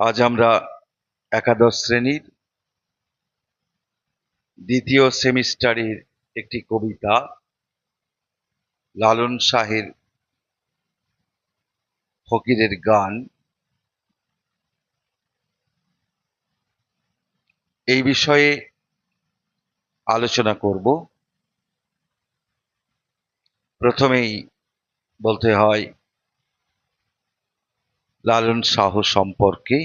আজ আমরা একাদশ শ্রেণির দ্বিতীয় সেমিস্টারের একটি কবিতা লালন শাহের ফকিরের গান। এই বিষয়ে আলোচনা করব। প্রথমেই বলতে হয় লালন শাহ সম্পর্কে।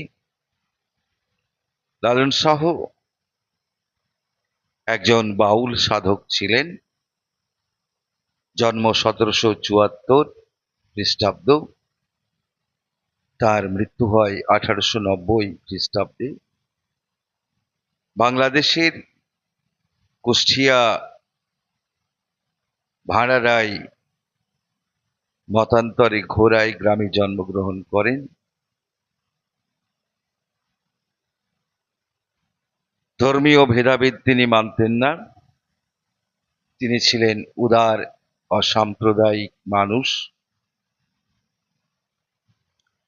লালন শাহ একজন বাউল সাধক ছিলেন। জন্ম সতেরোশো চুয়াত্তর খ্রিস্টাব্দ। তার মৃত্যু হয় আঠারোশো নব্বই খ্রিস্টাব্দে। বাংলাদেশের কুষ্টিয়া ভাড়ারাই মতান্তরে ঘোড়ায় গ্রামে জন্মগ্রহণ করেন। ধর্মীয় ভেদাভেদ তিনি মানতেন না। তিনি ছিলেন উদার, অসাম্প্রদায়িক মানুষ।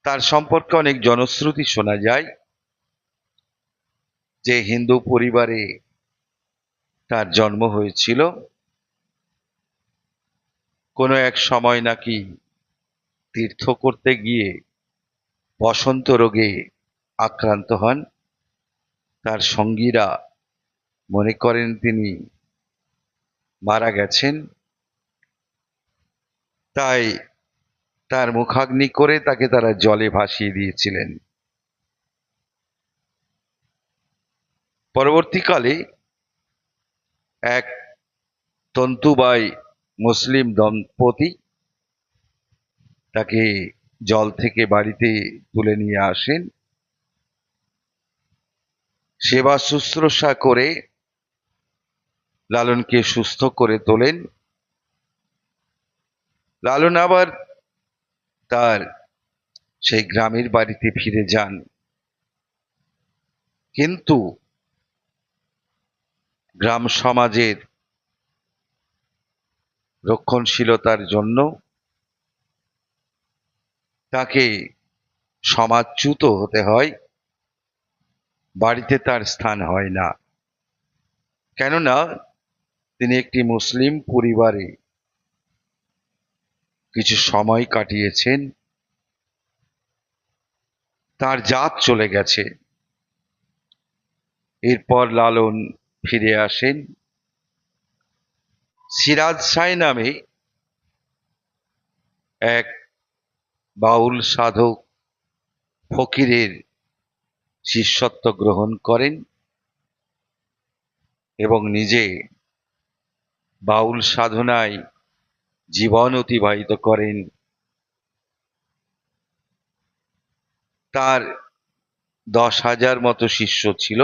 তার সম্পর্কে অনেক জনশ্রুতি শোনা যায় যে হিন্দু পরিবারে তার জন্ম হয়েছিল। কোনো এক সময় নাকি তীর্থ করতে গিয়ে বসন্ত রোগে আক্রান্ত হন। তার সঙ্গীরা মনে করেন তিনি মারা গেছেন। তাই তার মুখাগ্নি করে তাকে তারা জলে ভাসিয়ে দিয়েছিলেন। পরবর্তীকালে এক তন্তুবাই মুসলিম দম্পতি তাকে জল থেকে বাড়িতে তুলে নিয়ে আসেন। সেবা শুশ্রূষা করে লালনকে সুস্থ করে তোলেন। লালন আবার তার সেই গ্রামের বাড়িতে ফিরে যান। কিন্তু গ্রাম সমাজের রক্ষণশীলতার জন্য তাকে সমাজচ্যুত হতে হয়, বাড়িতে তার স্থান হয় না। কেননা তিনি একটি মুসলিম পরিবারে কিছু সময় কাটিয়েছেন, তার জাত চলে গেছে। এরপর লালন ফিরে আসেন। সিরাজ সাই নামে এক বাউল সাধক ফকিরের শিষ্যত্ব গ্রহণ করেন এবং নিজে বাউল সাধনায় জীবন অতিবাহিত করেন। তার দশ হাজার মতো শিষ্য ছিল।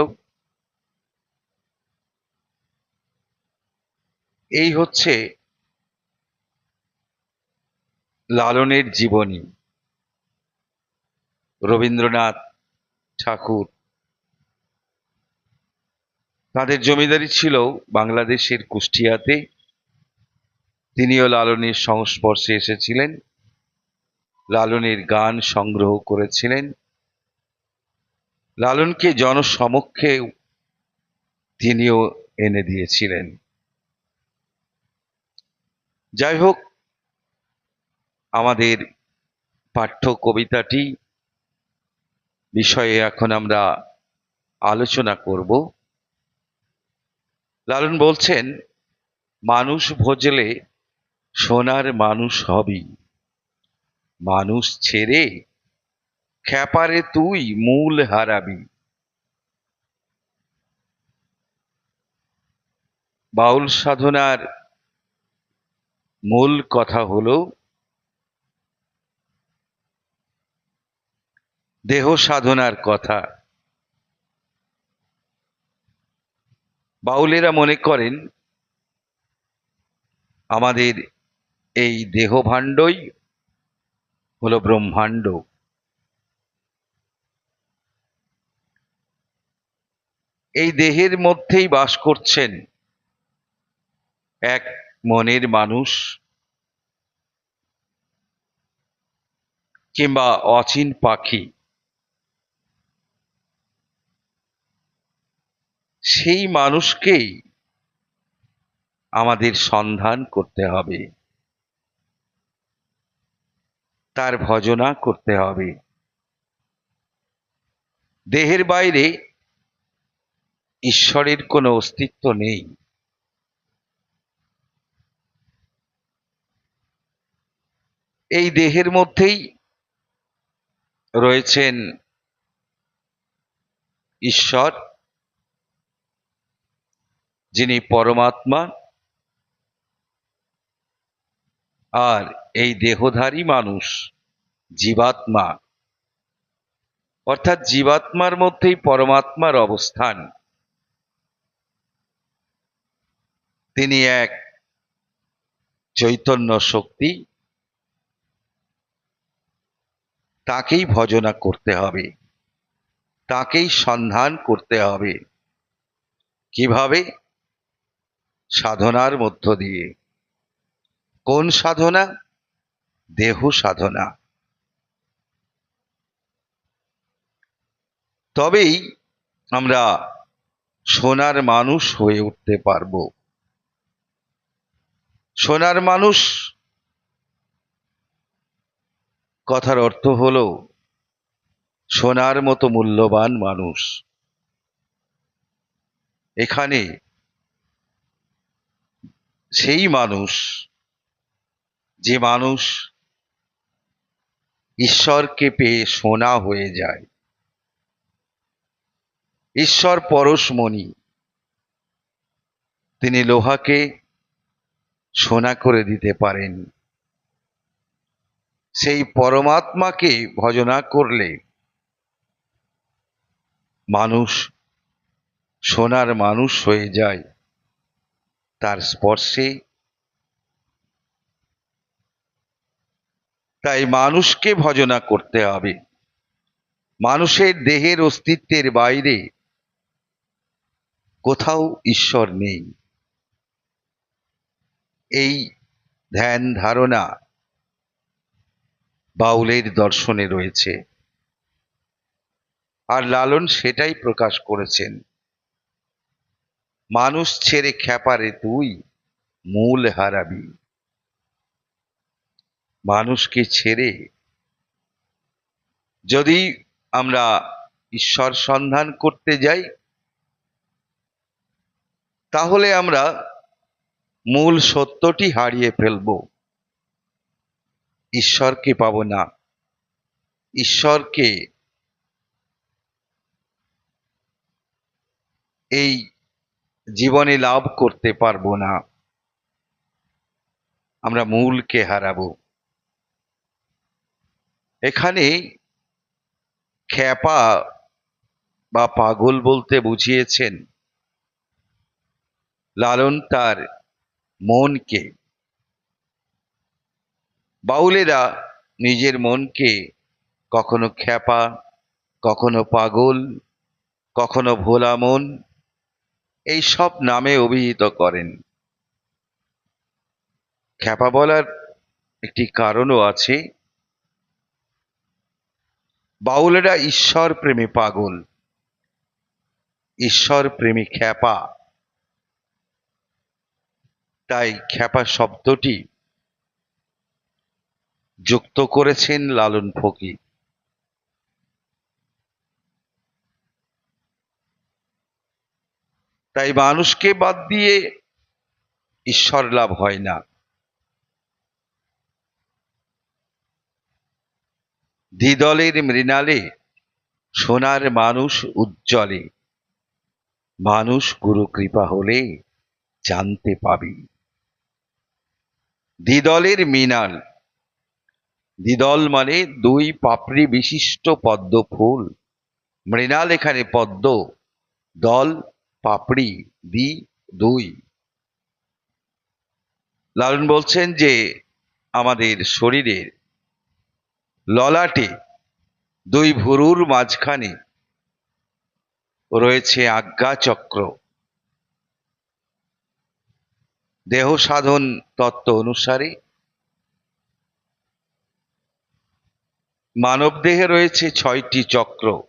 এই হচ্ছে লালনের জীবনী। রবীন্দ্রনাথ ঠাকুর। তাদের জমিদারি ছিল বাংলাদেশের কুষ্টিয়াতে। তিনিও লালনের সংস্পর্শে এসেছিলেন। লালনের গান সংগ্রহ করেছিলেন। লালনকে জনসমক্ষে তিনিও এনে দিয়েছিলেন। যাই হোক, আমাদের পাঠ্য কবিতাটি বিষয়ে এখন আমরা আলোচনা করব। লালন বলছেন, মানুষ ভজলে সোনার মানুষ হবি। মানুষ ছেড়ে খ্যাপারে তুই মূল হারাবি। বাউল সাধনার মূল কথা হলো, দেহ সাধনার কথা। বাউলেরা মনে করেন, আমাদের এই দেহ ভাণ্ডই হলো ব্রহ্মাণ্ড। এই দেহের মধ্যেই বাস করছেন এক মনের মানুষ কিংবা অচিন পাখি, সেই মানুষকেই আমাদের সন্ধান করতে হবে। তার ভজনা করতে হবে। দেহের বাইরে ঈশ্বরের কোনো অস্তিত্ব নেই। এই দেহের মধ্যেই রয়েছেন ঈশ্বর, যিনি পরমাত্মা, আর এই দেহধারী মানুষ জীবাত্মা। অর্থাৎ জীবাত্মার মধ্যেই পরমাত্মার অবস্থান। তিনি এক চৈতন্য শক্তি তাকেই ভজনা করতে হবে। তাকেই সন্ধান করতে হবে। কীভাবে? সাধনার মধ্য দিয়ে। কোন সাধনা? দেহ সাধনা। তবেই আমরা সোনার মানুষ হয়ে উঠতে পারব। সোনার মানুষ কথার অর্থ হলো, সোনার মতো মূল্যবান মানুষ। এখানে সেই মানুষ, যে মানুষ ঈশ্বরকে পেয়ে সোনা হয়ে যায়। ঈশ্বর পরশমণি, তিনি লোহাকে সোনা করে দিতে পারেন। সেই পরমাত্মাকে ভজনা করলে মানুষ, সোনার মানুষ হয়ে যায়। তার স্পর্শে তাই মানুষকে ভজনা করতে হবে। মানুষের দেহের অস্তিত্বের বাইরে কোথাও ঈশ্বর নেই। এই ধ্যান ধারণা বাউলের দর্শনে রয়েছে। আর লালন সেটাই প্রকাশ করেছেন। মানুষ ছেড়ে খ্যাপারে তুই মূল হারাবি। মানুষকে ছেড়ে যদি আমরা ঈশ্বর সন্ধান করতে যাই, তাহলে আমরা মূল সত্যটি হারিয়ে ফেলব। ঈশ্বরকে পাব না। ঈশ্বরকে এই জীবনে লাভ করতে পারব না। আমরা মূলকে হারাবো। এখানে খ্যাপা বা পাগল বলতে বুঝিয়েছেন লালন তার মনকে। বাউলেরা নিজের মনকে কখনো খ্যাপা, কখনো পাগল, কখনো ভোলা মন, এই সব নামে অভিহিত করেন। খ্যাপা বলার একটি কারণও আছে। বাউলেরা ঈশ্বর প্রেমে পাগল ঈশ্বর প্রেমী খ্যাপা। তাই খ্যাপা শব্দটি যুক্ত করেছেন লালন ফকির। তাই মানুষকে বাদ দিয়ে ঈশ্বর লাভ হয় না। দ্বিদলের মৃণালে সোনার মানুষ উজ্জ্বলে। মানুষ গুরু কৃপা হলে জানতে পাবি। দ্বিদলের মৃণাল দ্বিদল মানে দুই পাপড়ি বিশিষ্ট পদ্ম ফুল। মৃণাল এখানে পদ্ম, দল, পাপড়ি, দি, দুই। লালন বলছেন যে, আমাদের শরীরের ললাটে দুই ভুরুর মাঝখানে রয়েছে আজ্ঞা চক্র দেহ সাধন তত্ত্ব অনুসারে মানব দেহে রয়েছে ছয়টি চক্র।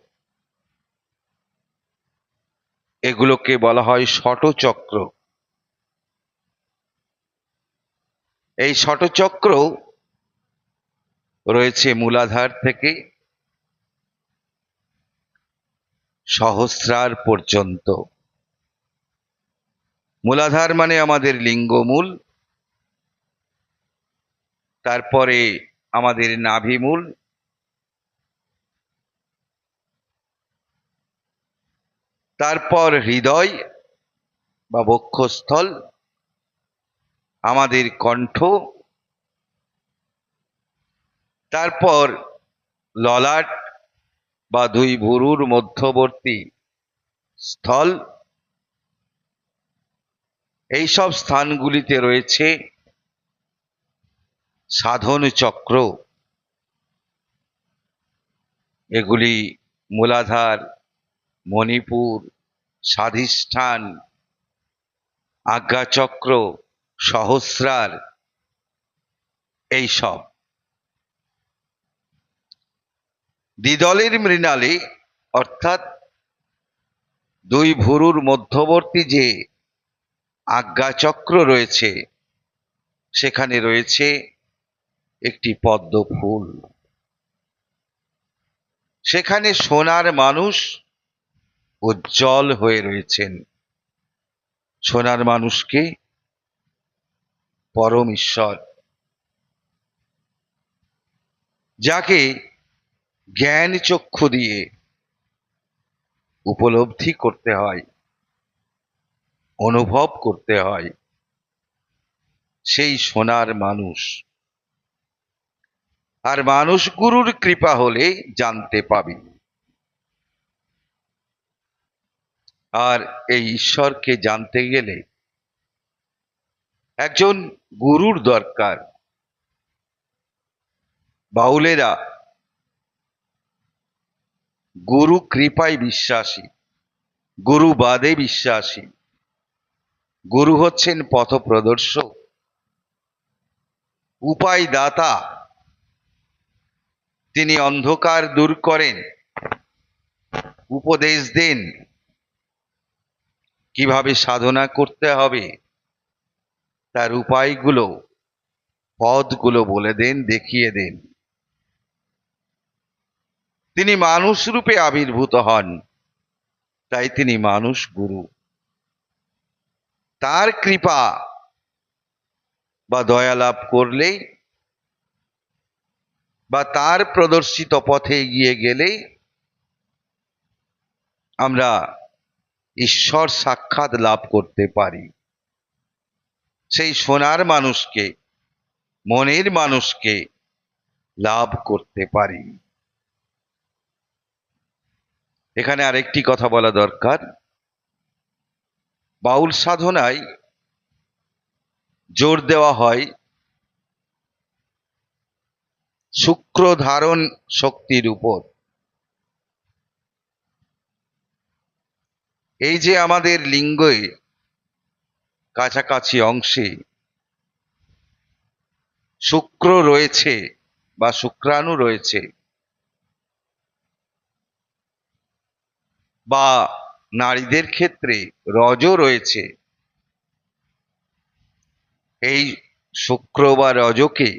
এগুলোকে বলা হয় ষটচক্র। এই ষটচক্র রয়েছে মূলাধার থেকে সহস্রার পর্যন্ত। মূলাধার মানে আমাদের লিঙ্গমূল, তারপরে আমাদের নাভিমূল তারপর হৃদয় বা বক্ষস্থল, আমাদের কণ্ঠ, তারপর ললাট বা দুই ভুরুর মধ্যবর্তী স্থল। এই সব স্থানগুলিতে রয়েছে সাধন চক্র। এগুলি মূলাধার, মণিপুর স্বাধিষ্ঠান, আজ্ঞাচক্র, সহস্রার এই সব দ্বিদলের মৃণালে, অর্থাৎ দুই ভুরুর মধ্যবর্তী যে আজ্ঞাচক্র রয়েছে, সেখানে রয়েছে একটি পদ্ম ফুল সেখানে সোনার মানুষ উজ্জ্বল হয়ে রয়েছেন। সোনার মানুষকে পরম ঈশ্বর। যাকে জ্ঞান চক্ষু দিয়ে উপলব্ধি করতে হয়, অনুভব করতে হয়, সেই সোনার মানুষ। আর মানুষ গুরুর কৃপা হলে জানতে পাবি। আর এই ঈশ্বরকে জানতে গেলে একজন গুরুর দরকার। বাউলেরা গুরু কৃপায় বিশ্বাসী, গুরু বাদে বিশ্বাসী, গুরু হচ্ছেন পথ প্রদর্শক উপায় দাতা তিনি অন্ধকার দূর করেন, উপদেশ দেন। কীভাবে সাধনা করতে হবে? তার উপায়গুলো, পথগুলো বলে দেন, দেখিয়ে দেন। তিনি মানুষ রূপে আবির্ভূত হন। তাই তিনি মানুষ গুরু। তার কৃপা বা দয়া লাভ করলেই বা তার প্রদর্শিত পথে এগিয়ে গেলেই আমরা ঈশ্বর সাক্ষাৎ লাভ করতে পারি। সেই সোনার মানুষকে, মনের মানুষকে লাভ করতে পারি। এখানে আরেকটি কথা বলা দরকার। বাউল সাধনায় জোর দেওয়া হয় শুক্র ধারণ শক্তির উপর। এই যে আমাদের লিঙ্গে কাছাকাছি অংশে শুক্র রয়েছে বা শুক্রাণু রয়েছে বা নারীদের ক্ষেত্রে রজও রয়েছে, এই শুক্র বা রজকে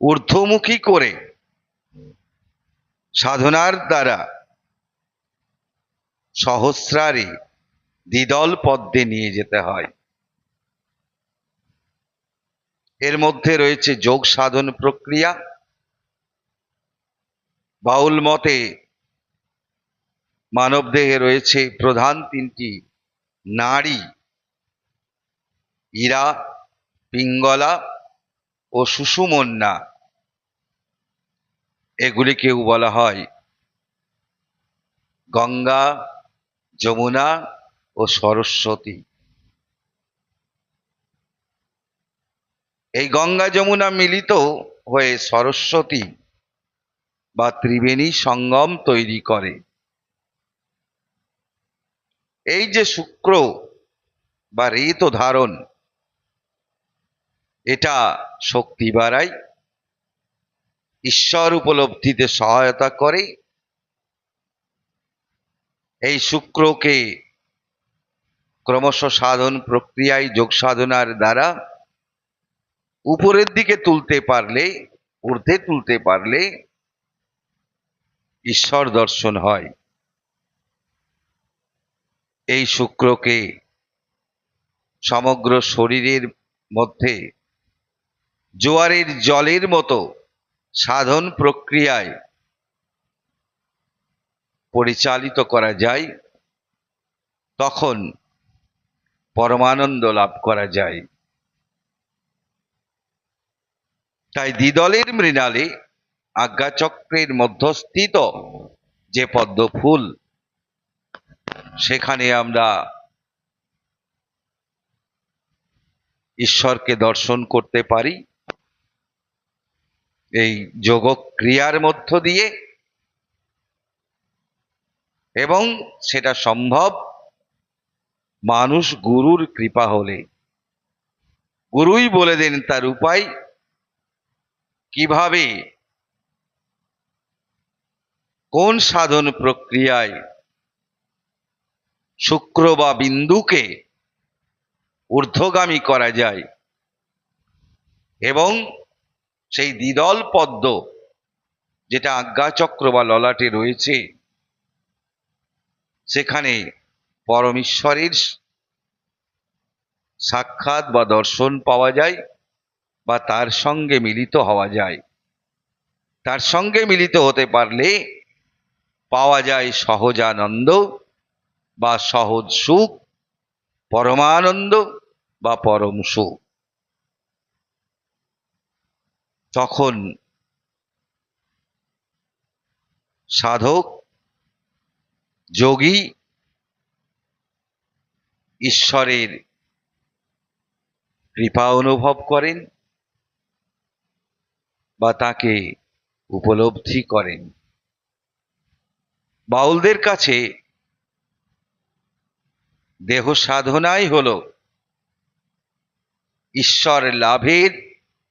ঊর্ধ্বমুখী করে সাধনার দ্বারা সহস্রারে দ্বিদল পদ্মে নিয়ে যেতে হয়। এর মধ্যে রয়েছে যোগ সাধন প্রক্রিয়া। বাউল মতে মানবদেহে রয়েছে প্রধান তিনটি নারী ইরা, পিঙ্গলা ও সুষুমন্যা এগুলিকেও বলা হয় গঙ্গা যমুনা ও সরস্বতী। এই গঙ্গা যমুনা মিলিত হয়ে সরস্বতী বা ত্রিবেণী সঙ্গম তৈরি করে। এই যে শুক্র বা ঋত ধারণ, এটা শক্তি বাড়ায়, ঈশ্বর উপলব্ধিতে সহায়তা করে এই শুক্রকে ক্রমশ সাধন প্রক্রিয়ায় যোগ সাধনার দ্বারা উপরের দিকে তুলতে পারলে, ঊর্ধ্বে তুলতে পারলে ঈশ্বর দর্শন হয়। এই শুক্রকে সমগ্র শরীরের মধ্যে জোয়ারের জলের মতো সাধন প্রক্রিয়ায় পরিচালিত করা যায়, তখন পরমানন্দ লাভ করা যায়। তাই দ্বিদলের মৃণালে আজ্ঞাচক্রের মধ্যস্থিত যে পদ্ম ফুল সেখানে আমরা ঈশ্বরকে দর্শন করতে পারি। এই যোগক্রিয়ার মধ্য দিয়ে এবং সেটা সম্ভব মানুষ গুরুর কৃপা হলে। গুরুই বলে দেন তার উপায়, কীভাবে? কোন সাধন প্রক্রিয়ায় শুক্র বা বিন্দুকে ঊর্ধ্বগামী করা যায় এবং সেই দ্বিদল পদ্ম, যেটা আজ্ঞাচক্র বা ললাটে রয়েছে সেখানে পরমেশ্বরের সাক্ষাৎ বা দর্শন পাওয়া যায় বা তার সঙ্গে মিলিত হওয়া যায়। তার সঙ্গে মিলিত হতে পারলে পাওয়া যায় সহজানন্দ বা সহজ সুখ, পরমানন্দ বা পরম সুখ। তখন সাধক যোগী ঈশ্বরের কৃপা অনুভব করেন বা তাকে উপলব্ধি করেন। বাউলদের কাছে দেহ সাধনাই হল ঈশ্বর লাভের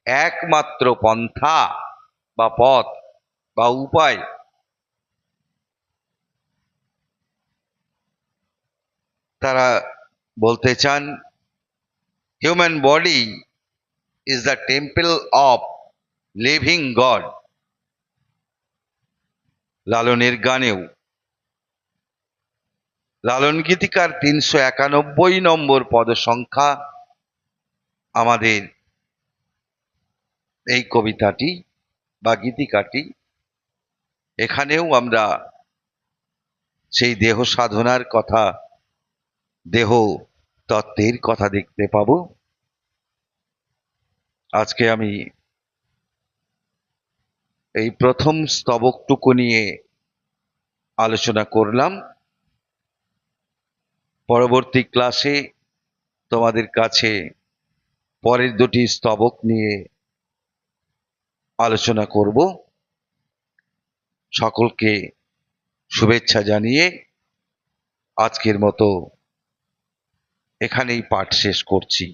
একমাত্র পন্থা বা পথ বা উপায়। তারা বলতে চান human body is the temple of living god লালনের গানেও। লালন গীতিকার তিনশো একানব্বই নম্বর পদ সংখ্যা আমাদের এই কবিতাটি বা গীতিকাটি। এখানেও আমরা সেই দেহ সাধনার কথা দেহ তত্ত্বের কথা দেখতে পাব। আজকে আমি এই প্রথম স্তবকটুকু নিয়ে আলোচনা করলাম। পরবর্তী ক্লাসে তোমাদের কাছে পরের দুটি স্তবক নিয়ে আলোচনা করব। সকলকে শুভেচ্ছা জানিয়ে আজকের মতো এখানেই পাঠ শেষ করছি।